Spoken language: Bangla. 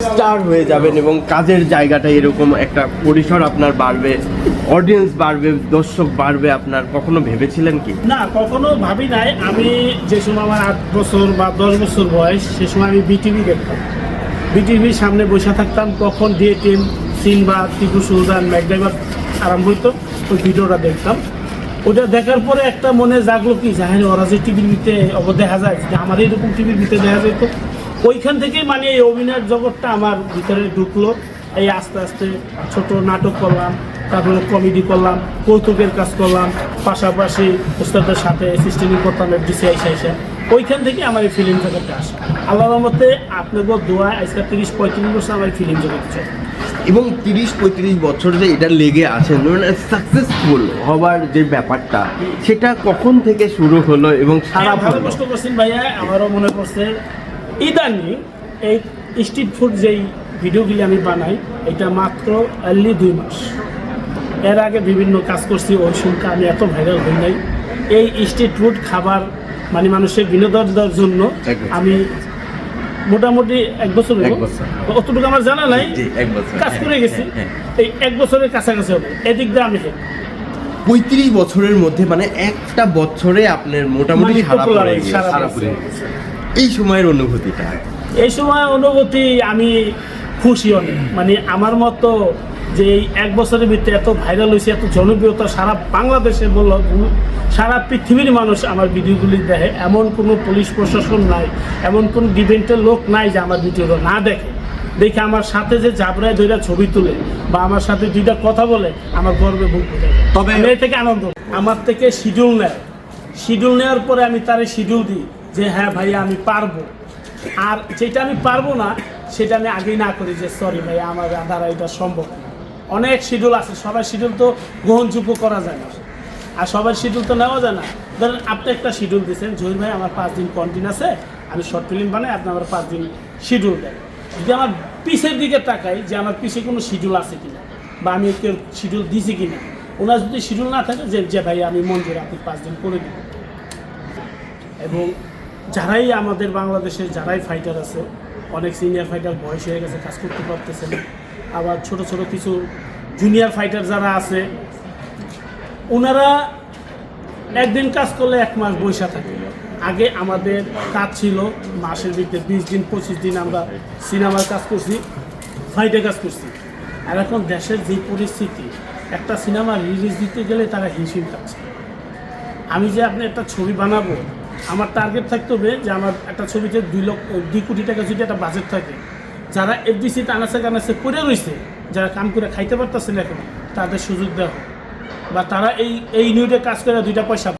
স্টার হয়ে যাবেন এবং কাজের জায়গাটা এরকম একটা পরিসর আপনার বাড়বে অডিয়েন্স বাড়বে, দর্শক বাড়বে, আপনার কখনো ভেবেছিলেন কি? না, কখনো ভাবি নাই। আমি যে সময় আমার আট বছর বা দশ বছর বয়স, সে সময় আমি বিটিভি দেখতাম। বিটিভির সামনে বসে থাকতাম, কখন দিয়ে টিম সিনবা, টিপু সুলতান ম্যাকডাইভার আরম্ভ হইতো, ওই ভিডিওটা দেখতাম। ওটা দেখার পরে একটা মনে জাগলো কি জাহের ওরা যে টিভির ভিতরে দেখা যায় যে আমার এরকম টিভির ভিতরে দেখা যেত ওইখান থেকেই মানে এই অভিনয়ের জগৎটা আমার ভিতরে ঢুকলো। এই আস্তে আস্তে ছোট নাটক করলাম তারপরে কমেডি করলাম কৌতুকের কাজ করলাম পাশাপাশি ওস্তাদের সাথে অ্যাসিস্ট্যান্ট করতাম এফডিসি আইসা আইসা। ওইখান থেকে আমার এই ফিল্ম জগতে আসা। আল্লাহ রহমতে আপনাকে দোয়া আজকে তিরিশ পঁয়ত্রিশ বছর আমার ফিল্ম জগতে চলে। এবং তিরিশ পঁয়ত্রিশ বছর যে এটা লেগে মানে সাকসেসফুল হবার যে ব্যাপারটা সেটা কখন থেকে শুরু হলো এবং সারা হ্যাঁ, ভালো প্রশ্ন করছেন ভাইয়া আমারও মনে পড়ছে। ইদানিং এই স্ট্রিট ফুড যেই ভিডিওগুলি আমি বানাই এটা মাত্র অনলি দুই মাস। এর আগে বিভিন্ন কাজ করছি ওই সংখ্যা আমি এত ভাইরাল হই নাই। এই স্ট্রিট ফুড খাবার মানে মানুষের বিনোদন দেওয়ার জন্য আমি মোটামুটি এক বছর। অতটুকু আমার জানা নাই। কাজ করে গেছি। হ্যাঁ, এই এক বছরের কাছাকাছি হবে। এদিক দিয়ে আমি। পঁয়ত্রিশ বছরের মধ্যে মানে একটা বছরে আপনার মোটামুটি মানে সারা এই সময়ের অনুভূতিটা? এই সময় অনুভূতি আমি খুশি অনেক। মানে আমার মতো যে এই এক বছরের ভিতরে এত ভাইরাল হয়েছে এত জনপ্রিয়তা সারা বাংলাদেশে বলল সারা পৃথিবীর মানুষ আমার ভিডিওগুলি দেখে। এমন কোনো পুলিশ প্রশাসন নাই এমন কোন ডিভেন্টের লোক নাই যে আমার ভিডিওগুলো না দেখে। দেখে আমার সাথে যে জাবরায় দুইটা ছবি তুলে বা আমার সাথে দুইটা কথা বলে আমার গর্বে বুক। তবে- এর থেকে আনন্দ আমার থেকে শিডিউল নেয়। শিডিউল নেওয়ার পরে আমি তারে শিডিউল দিই। যে হ্যাঁ ভাইয়া, আমি পারব। আর যেটা আমি পারব না, সেটা আমি আগেই না করি যে, সরি ভাইয়া, আমার দ্বারা এটা সম্ভব না। অনেক শিডিউল আছে, সবার শিডিউল তো গ্রহণযোগ্য করা যায় না। আর সবার শিডিউল তো নেওয়া যায় না। ধরেন আপনি একটা শিডিউল দিয়েছেন জহির ভাই, আমার পাঁচ দিন কন্টিন আছে, আমি শর্ট ফিল্ম বানাই, আপনি আমার পাঁচ দিন শিডিউল দেন। যদি আমার পিসের দিকে তাকাই যে, আমার পিছে কোনো শিডিউল আছে কিনা বা আমি কেউ শিডিউল দিছি কিনা? ওনার যদি শিডিউল না থাকে যে যে ভাই আমি মঞ্জুর, আপনি পাঁচ দিন করে দিন এবং যারাই আমাদের বাংলাদেশে যারাই ফাইটার আছে, অনেক সিনিয়র ফাইটার বয়স হয়ে গেছে, কাজ করতে পারতেছে না। আবার ছোট ছোট কিছু জুনিয়র ফাইটার যারা আছে, ওনারা একদিন কাজ করলে এক মাস বৈশা থাকে। আগে আমাদের কাজ ছিল মাসের ভিতরে বিশ দিন, পঁচিশ দিন আমরা সিনেমার কাজ করছি ফাইটে কাজ করছি। আর এখন দেশের যে পরিস্থিতি, একটা সিনেমা রিলিজ দিতে গেলে তারা হিমশিম খাচ্ছে। আমি যে আপনি একটা ছবি বানাবো আমার টার্গেট থাকতে হবে যে আমার একটা ছবিতে দুই লক্ষ, দুই কোটি টাকা যদি একটা বাজেট থাকে, যারা এফডিসিতে আনাচে কানাচে করে রয়েছে, যারা কাম করে খাইতে পারতেছে না এখন, তাদের সুযোগ দেওয়া বা তারা এই এই নিউটে কাজ করে দুইটা পয়সা পায়